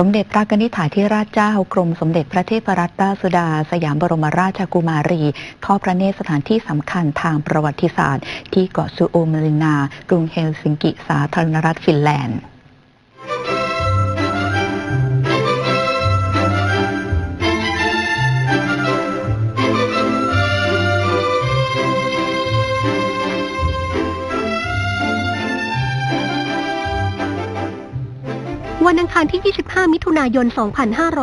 สมเด็จพระกนิษฐาธิราชเจ้ากรมสมเด็จพระเทพรัตนราชสุดา สยามบรมราชกุมารีทอดพระเนตรสถานที่สำคัญทางประวัติศาสตร์ ที่เกาะซูโอมลินนากรุงเฮลซิงกิสาธารณรัฐฟินแลนด์ วันอังคารที่ 25 มิถุนายน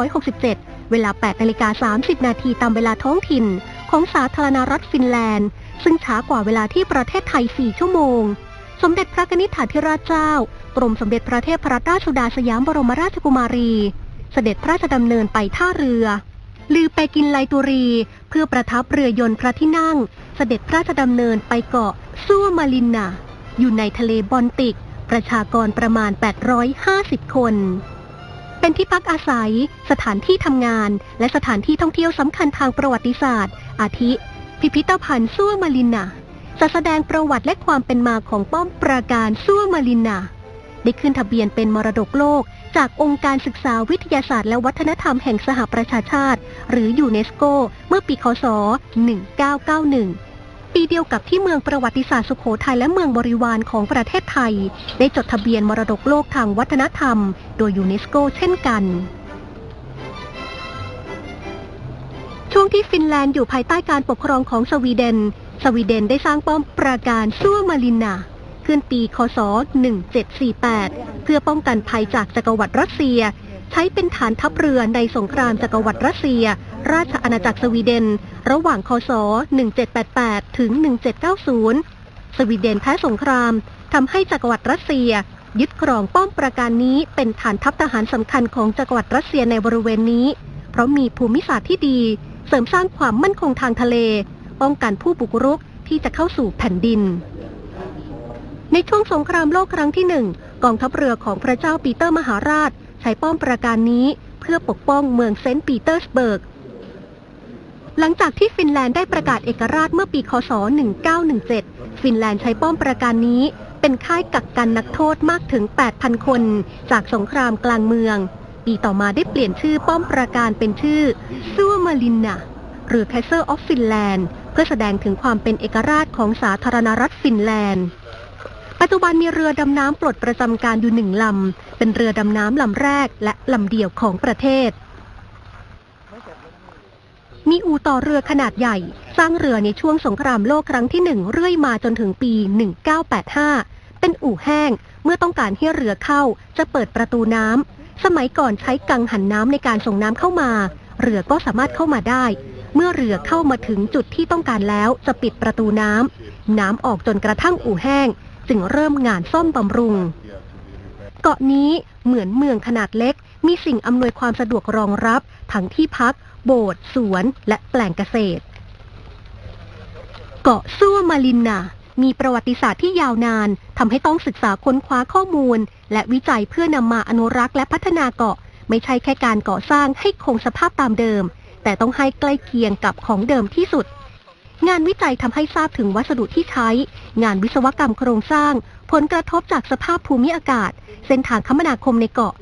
2567 เวลา 8นาฬิกา30 นาทีตามเวลาท้องถิ่น ของสาธารณรัฐฟินแลนด์ ซึ่งช้ากว่าเวลาที่ประเทศไทย 4 ชั่วโมง สมเด็จพระนิษฐาธิราชเจ้า กรมสมเด็จพระเทพรัตนราชสุดาสยามบรมราชกุมารี เสด็จพระราชดำเนินไปท่าเรือ ลือไปกินไลตุรี เพื่อประทับเรือยนต์พระที่นั่ง เสด็จพระราชดำเนินไปเกาะซัวมาลินนาอยู่ในทะเลบอลติก ประชากรประมาณ 850 คน เป็นที่พักอาศัย สถานที่ทำงาน และสถานที่ท่องเที่ยวสำคัญทางประวัติศาสตร์ อาทิ พิพิธภัณฑ์ซัวมาลินนาจะแสดงประวัติและความเป็นมาของป้อมปราการซัวมาลินนาได้ขึ้นทะเบียนเป็นมรดกโลก จากองค์การศึกษาวิทยาศาสตร์และวัฒนธรรมแห่งสหประชาชาติ หรือยูเนสโก เมื่อปีคศ 1991 ปีเดียวกับที่เมืองประวัติศาสตร์สุขโขทัยและเมืองบริวารของประเทศไทย ได้จดทะเบียนมรดกโลกทางวัฒนธรรม โดยยูเนสโกเช่นกัน ช่วงที่ฟินแลนด์อยู่ภายใต้การปกครองของสวีเดน สวีเดนได้สร้างป้อมปราการซัวมาลินนาขึ้นปี คศ 1748 เพื่อป้องกันภัยจากจักรวรรดิรัสเซีย ใช้เป็นฐานทัพเรือในสงครามจักรวรรดิรัสเซีย ราชอาณาจักรสวีเดน ระหว่างคศ 1788 ถึง 1790 สวีเดนแพ้สงครามทำให้จักรวรรดิรัสเซีย ยึดครองป้อมปราการนี้เป็นฐานทัพทหารสำคัญของจักรวรรดิรัสเซียในบริเวณนี้ เพราะมีภูมิศาสตร์ที่ดี เสริมสร้างความมั่นคงทางทะเล ป้องกันผู้บุกรุกที่จะเข้าสู่แผ่นดิน ในช่วงสงครามโลกครั้งที่หนึ่งกองทัพเรือของพระเจ้าปีเตอร์มหาราช ใช้ป้อมปราการนี้เพื่อปกป้องเมืองเซนต์ปีเตอร์สเบิร์ก หลังจากที่ฟินแลนด์ได้ประกาศเอกราชเมื่อปี คศ 1917 ฟินแลนด์ใช้ป้อมปราการนี้ เป็นค่ายกักกันนักโทษมากถึง 8,000 คน จากสงครามกลางเมือง ปีต่อมาได้เปลี่ยนชื่อป้อมปราการเป็นชื่อซัวมาลินนาหรือ Castle of Finland เพื่อแสดงถึงความเป็นเอกราชของสาธารณรัฐฟินแลนด์ ปัจจุบันมีเรือดำน้ำปลดประจำการอยู่หนึ่งลำ เป็นเรือดำน้ำลำแรกและลำเดียวของประเทศ มีอู่ต่อเรือขนาดใหญ่ สร้างเรือในช่วงสงครามโลกครั้งที่หนึ่งเรื่อยมาจนถึงปี 1985 เป็นอู่แห้ง เมื่อต้องการให้เรือเข้า จะเปิดประตูน้ำ สมัยก่อนใช้กังหันน้ำในการส่งน้ำเข้ามา เรือก็สามารถเข้ามาได้ เมื่อเรือเข้ามาถึงจุดที่ต้องการแล้วจะปิดประตูน้ำ น้ำออกจนกระทั่งอู่แห้ง จึงเริ่มงานซ่อมบำรุง เกาะนี้เหมือนเมืองขนาดเล็ก มีสิ่งอำนวยความสะดวกรองรับ ทั้งที่พัก โบสถ์สวนและแปลงเกษตร เกาะซัวมาลินนา มีประวัติศาสตร์ที่ยาวนานทำให้ต้องศึกษาค้นคว้าข้อมูล และวิจัยเพื่อนำมาอนุรักษ์และพัฒนาเกาะ ไม่ใช่แค่การก่อสร้างให้คงสภาพตามเดิม แต่ต้องให้ใกล้เคียงกับของเดิมที่สุดงานวิจัยทำให้ทราบถึงวัสดุที่ใช้ งานวิศวกรรมโครงสร้าง ผลกระทบจากสภาพภูมิอากาศ เส้นทางคมนาคมในเกาะ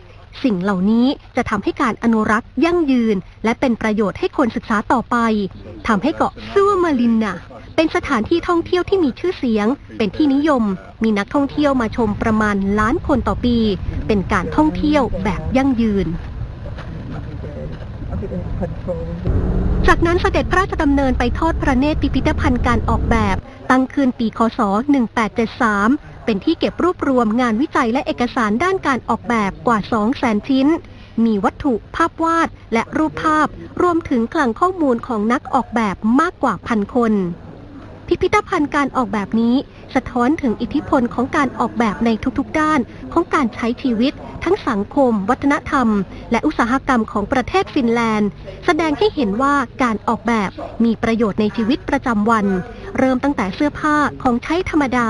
สิ่งเหล่านี้จะทำให้การอนุรักษ์ยั่งยืน และเป็นประโยชน์ให้คนศึกษาต่อไปทำให้เกาะซัวมาลินนาเป็นสถานที่ท่องเที่ยวที่มีชื่อเสียง เป็นที่นิยม มีนักท่องเที่ยวมาชมประมาณล้านคนต่อปี เป็นการท่องเที่ยวแบบยั่งยืนจากนั้นเสด็จพระราชดำเนินไปทอดพระเนตรพิพิธภัณฑ์การออกแบบ ตั้งคืนปีคศ 1873 เป็นที่เก็บรวบรวมงานวิจัยและเอกสารด้านการออกแบบกว่า 200,000 ชิ้น มีวัตถุภาพวาดและรูปภาพ รวมถึงคลังข้อมูลของนักออกแบบมากกว่าพันคน พิพิธภัณฑ์การออกแบบนี้ สะท้อนถึงอิทธิพลของการออกแบบในทุกๆ ด้านของการใช้ชีวิต ทั้งสังคม วัฒนธรรม และอุตสาหกรรมของประเทศฟินแลนด์ แสดงให้เห็นว่าการออกแบบมีประโยชน์ในชีวิตประจำวัน เริ่มตั้งแต่เสื้อผ้าของใช้ธรรมดา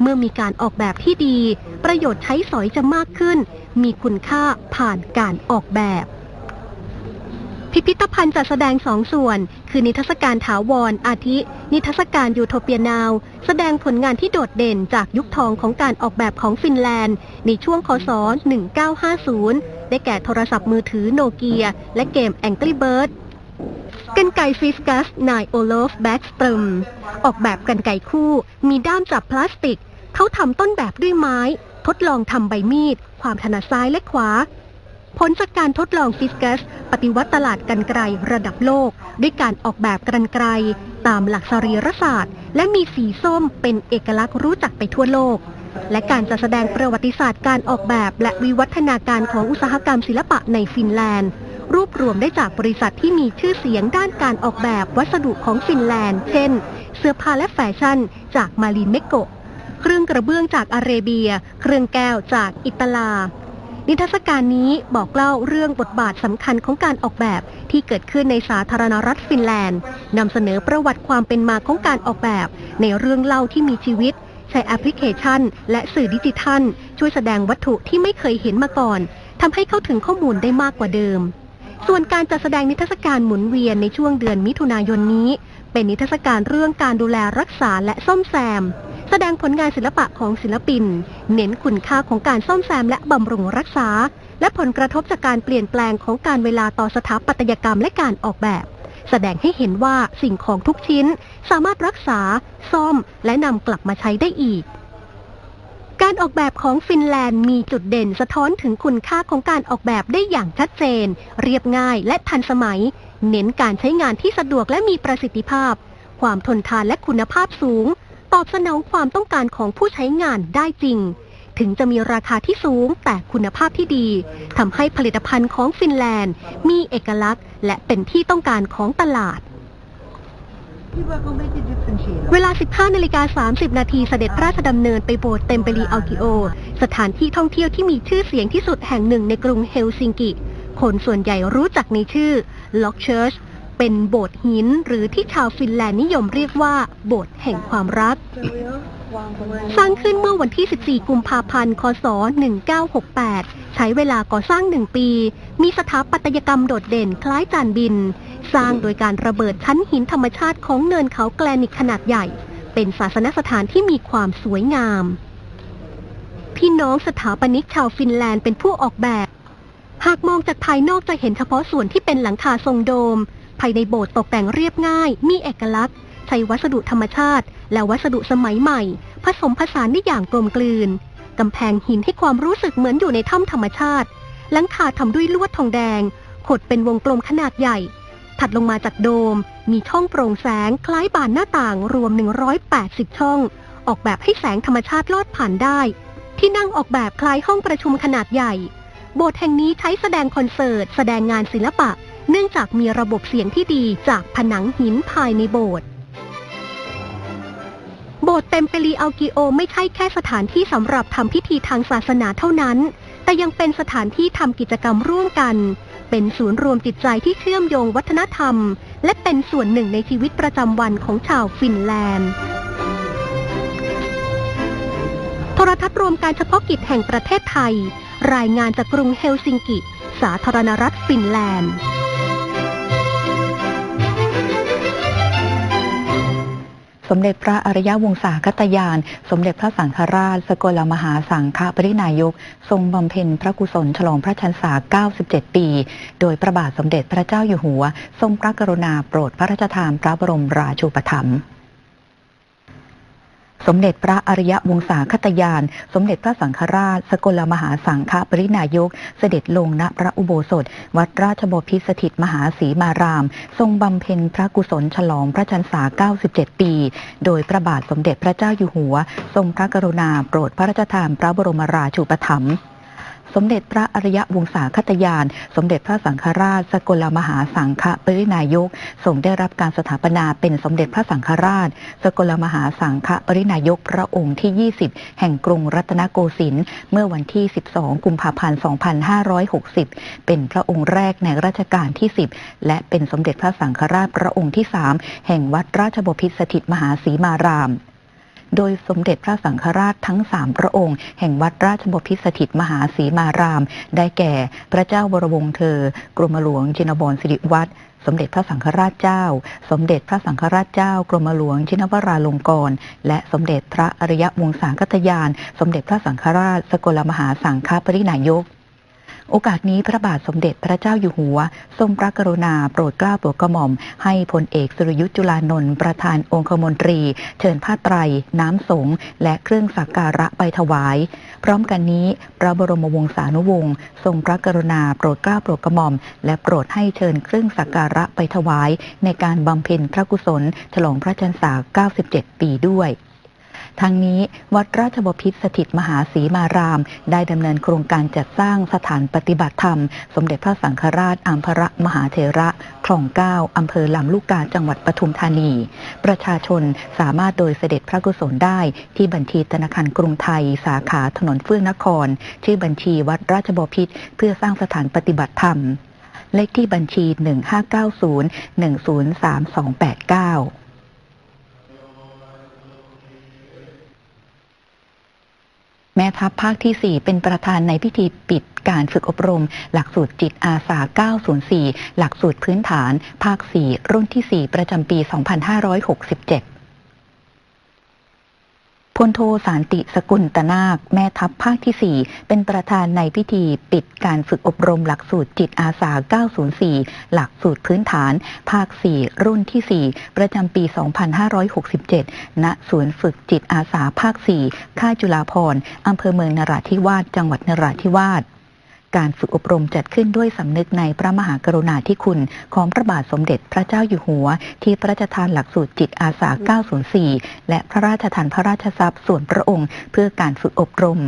เมื่อมีการออกแบบที่ดี ประโยชน์ใช้สอยจะมากขึ้น มีคุณค่าผ่านการออกแบบ พิพิธภัณฑ์จัดแสดงสองส่วน คือนิทรรศการถาวรอาทิ นิทรรศการยูโทเปียนาว แสดงผลงานที่โดดเด่นจากยุคทองของการออกแบบของฟินแลนด์ ในช่วงคศ 1950 ได้แก่โทรศัพท์มือถือโนเกีย และเกม Angry Bird กันไกฟิสกัสนายโอลฟแบ็กสตรมออกแบบกันไกคู่ มีด้ามจับพลาสติก เขาทำต้นแบบด้วยไม้ ทดลองทำใบมีด ความถนัดซ้ายและขวา ผลจากการทดลองฟิสกัส ปฏิวัติตลาดกันไกรระดับโลก ด้วยการออกแบบกันไกรตามหลักสรีรศาสตร์ และมีสีส้มเป็นเอกลักษณ์รู้จักไปทั่วโลกและการจัดแสดงประวัติศาสตร์การออกแบบและวิวัฒนาการของอุตสาหกรรมศิลปะในฟินแลนด์ รวบรวมได้จากบริษัทที่มีชื่อเสียงด้านการออกแบบวัสดุของฟินแลนด์ เช่น เสื้อผ้าและแฟชั่น จากมารีนเมโกะ เครื่องกระเบื้องจากอาเรเบีย เครื่องแก้วจากอิตาลา นิทรรศการนี้บอกเล่าเรื่องบทบาทสำคัญของการออกแบบที่เกิดขึ้นในสาธารณรัฐฟินแลนด์นำเสนอประวัติความเป็นมาของการออกแบบ ในเรื่องเล่าที่มีชีวิตใช้แอปพลิเคชัน และสื่อดิจิทัล ช่วยแสดงวัตถุที่ไม่เคยเห็นมาก่อนทำให้เข้าถึงข้อมูลได้มากกว่าเดิม ส่วนการจัดแสดงนิทรรศการหมุนเวียนในช่วงเดือนมิถุนายนนี้ เป็นนิทรรศการเรื่องการดูแลรักษาและซ่อมแซม แสดงผลงานศิลปะของศิลปิน เน้นคุณค่าของการซ่อมแซมและบำรุงรักษา และผลกระทบจากการเปลี่ยนแปลงของการเวลาต่อสถาปัตยกรรมและการออกแบบ แสดงให้เห็นว่าสิ่งของทุกชิ้น สามารถรักษา ซ่อม และนำกลับมาใช้ได้อีก การออกแบบของฟินแลนด์มีจุดเด่นสะท้อนถึงคุณค่าของการออกแบบได้อย่างชัดเจน เรียบง่ายและทันสมัย เน้นการใช้งานที่สะดวกและมีประสิทธิภาพ ความทนทานและคุณภาพสูง ตอบสนองความต้องการของผู้ใช้งานได้จริง ถึงจะมีราคาที่สูงแต่คุณภาพที่ดีทำให้ผลิตภัณฑ์ของฟินแลนด์ มีเอกลักษณ์ และเป็นที่ต้องการของตลาด เวลา 15นาฬิกา30 นาทีเสด็จพระราชดำเนินไปโบสถ์เตมเปรีอัลกิโอ สถานที่ท่องเที่ยวที่มีชื่อเสียงที่สุดแห่งหนึ่งในกรุงเฮลซิงกิ คนส่วนใหญ่รู้จักในชื่อล็อกเชิร์ชเป็นโบสถ์หินหรือที่ชาวฟินแลนด์นิยมเรียกว่า โบสถ์แห่งความรัก สร้างขึ้นเมื่อวันที่ 14 กุมภาพันธ์ คศ 1968 ใช้เวลาก่อสร้างหนึ่งปี มีสถาปัตยกรรมโดดเด่นคล้ายจานบิน สร้างโดยการระเบิดชั้นหินธรรมชาติของเนินเขาแกลนิกขนาดใหญ่ เป็นศาสนสถานที่มีความสวยงาม พี่น้องสถาปนิกชาวฟินแลนด์เป็นผู้ออกแบบ หากมองจากภายนอกจะเห็นเฉพาะส่วนที่เป็นหลังคาทรงโดม ภายในโบสถ์ตกแต่งเรียบง่าย มีเอกลักษณ์ ใช้วัสดุธรรมชาติ และวัสดุสมัยใหม่ ผสมผสานได้อย่างกลมกลืน กำแพงหินให้ความรู้สึกเหมือนอยู่ในถ้ำธรรมชาติ หลังคาทำด้วยลวดทองแดง ขดเป็นวงกลมขนาดใหญ่ ถัดลงมาจากโดม มีช่องโปร่งแสงคล้ายบานหน้าต่างรวม 180 ช่อง ออกแบบให้แสงธรรมชาติลอดผ่านได้ ที่นั่งออกแบบคล้ายห้องประชุมขนาดใหญ่ โบสถ์แห่งนี้ใช้แสดงคอนเสิร์ต แสดงงานศิลปะ เนื่องจากมีระบบเสียงที่ดีจากผนังหินภายในโบสถ์ สถ์เต็มเปรีอัลกิโอไม่ใช่แค่สถานที่สำหรับทำพิธีทางศาสนาเท่านั้น แต่ยังเป็นสถานที่ทำกิจกรรมร่วมกัน เป็นศูนย์รวมจิตใจที่เชื่อมโยงวัฒนธรรม และเป็นส่วนหนึ่งในชีวิตประจำวันของชาวฟินแลนด์โทรทัศน์รวมการเฉพาะกิจแห่งประเทศไทย รายงานจากกรุงเฮลซิงกิ สาธารณรัฐฟินแลนด์ สมเด็จพระอริยวงศาคตยาน สมเด็จพระสังฆราช สกลมหาสังฆปรินายก ทรงบำเพ็ญพระกุศลฉลองพระชนษา 97 ปี โดยพระบาทสมเด็จพระเจ้าอยู่หัว ทรงพระกรุณาโปรดพระราชทานพระบรมราชูปถัมภ์ สมเด็จพระอริยวงศาคตยาน สมเด็จพระสังฆราช สกลมหาสังฆปรินายก เสด็จลงณพระอุโบสถ วัดราชบพิสถิตมหาศรีมาราม ทรงบำเพ็ญพระกุศลฉลองพระชนษา 97 ปี โดยพระบาทสมเด็จพระเจ้าอยู่หัว ทรงพระกรุณาโปรดพระราชทานพระบรมราชูปถัมภ์ สมเด็จพระอริยวงศาคตยาน สมเด็จพระสังฆราช สกลมหาสังฆปรินายกทรงได้รับการสถาปนาเป็นสมเด็จพระสังฆราช สกลมหาสังฆปรินายกพระองค์ที่ 20 แห่งกรุงรัตนโกสินทร์เมื่อวันที่ 12 กุมภาพันธ์ 2560 เป็นพระองค์แรกในรัชกาลที่ 10 และเป็นสมเด็จพระสังฆราชพระองค์ที่ 3 แห่งวัดราชบพิตรสถิตมหาศรีมาราม โดยสมเด็จพระสังฆราชทั้งสามพระองค์ แห่งวัดราชบพิตรสถิตมหาศีมาราม ได้แก่พระเจ้าวรวงศ์เธอ กรมหลวงจินบรสิริวัฒน์สมเด็จพระสังฆราชเจ้า สมเด็จพระสังฆราชเจ้ากรมหลวงชินวราลงกรณ์และสมเด็จพระอริยวงศาคัตยาน สมเด็จพระสังฆราช สกลมหาสังฆปรินายก โอกาสนี้พระบาทสมเด็จพระเจ้าอยู่หัว ทรงพระกรุณาโปรดเกล้าโปรดกระหม่อม ให้พลเอกสุรยุทธ์จุลานนท์ประธานองคมนตรี เชิญผ้าไตร น้ำสงฆ์และเครื่องสักการะไปถวาย พร้อมกันนี้ พระบรมวงศานุวงศ์ทรงพระกรุณาโปรดเกล้าโปรดกระหม่อม และโปรดให้เชิญเครื่องสักการะไปถวาย ในการบำเพ็ญพระกุศล ฉลองพระชนษา 97 ปีด้วย ทั้งนี้วัดราชบพิตรสถิตมหาศรีมาราม ได้ดำเนินโครงการจัดสร้างสถานปฏิบัติธรรม สมเด็จพระสังฆราชอัมพระมหาเถระคลองเก้าอำเภอลำลูกกาจังหวัดปทุมธานี ประชาชนสามารถโดยเสด็จพระกุศลได้ ที่บัญชีธนาคารกรุงไทย สาขาถนนเฟื่องนคร ชื่อบัญชีวัดราชบพิตรเพื่อสร้างสถานปฏิบัติธรรม เลขที่บัญชี 1590 103289 แม่ทัพภาคที่ 4 เป็นประธานในพิธีปิดการฝึกอบรม หลักสูตรจิตอาสา 904 หลักสูตรพื้นฐาน ภาค 4 รุ่นที่ 4 ประจำปี 2567 พลโทสารติสกุลตนาค แม่ทัพภาคที่ 4 เป็นประธานในพิธีปิดการฝึกอบรมหลักสูตรจิตอาสา 904 หลักสูตรพื้นฐาน ภาค 4 รุ่นที่ 4 ประจำปี 2567 ณ ศูนย์ฝึกจิตอาสาภาค 4 ค่ายจุฬาภรณ์อำเภอเมืองนราธิวาส จังหวัดนราธิวาส การฝึกอบรมจัดขึ้นด้วยสำนึกในพระมหากรุณาธิคุณของพระบาทสมเด็จพระเจ้าอยู่หัว ที่พระราชทานหลักสูตรจิตอาสา 904 และพระราชทานพระราชทรัพย์ส่วนพระองค์ เพื่อการฝึกอบรม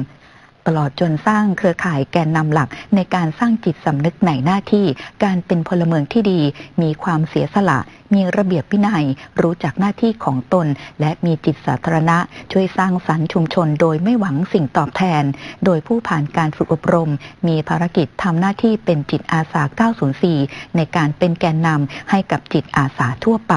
ตลอดจนสร้างเครือข่ายแกนนำหลักในการสร้างจิตสำนึกในหน้าที่ การเป็นพลเมืองที่ดี มีความเสียสละ มีระเบียบวินัย รู้จักหน้าที่ของตน และมีจิตสาธารณะ ช่วยสร้างสรรค์ชุมชนโดยไม่หวังสิ่งตอบแทน โดยผู้ผ่านการฝึกอบรม มีภารกิจทำหน้าที่เป็นจิตอาสา 904 ในการเป็นแกนนำให้กับจิตอาสาทั่วไป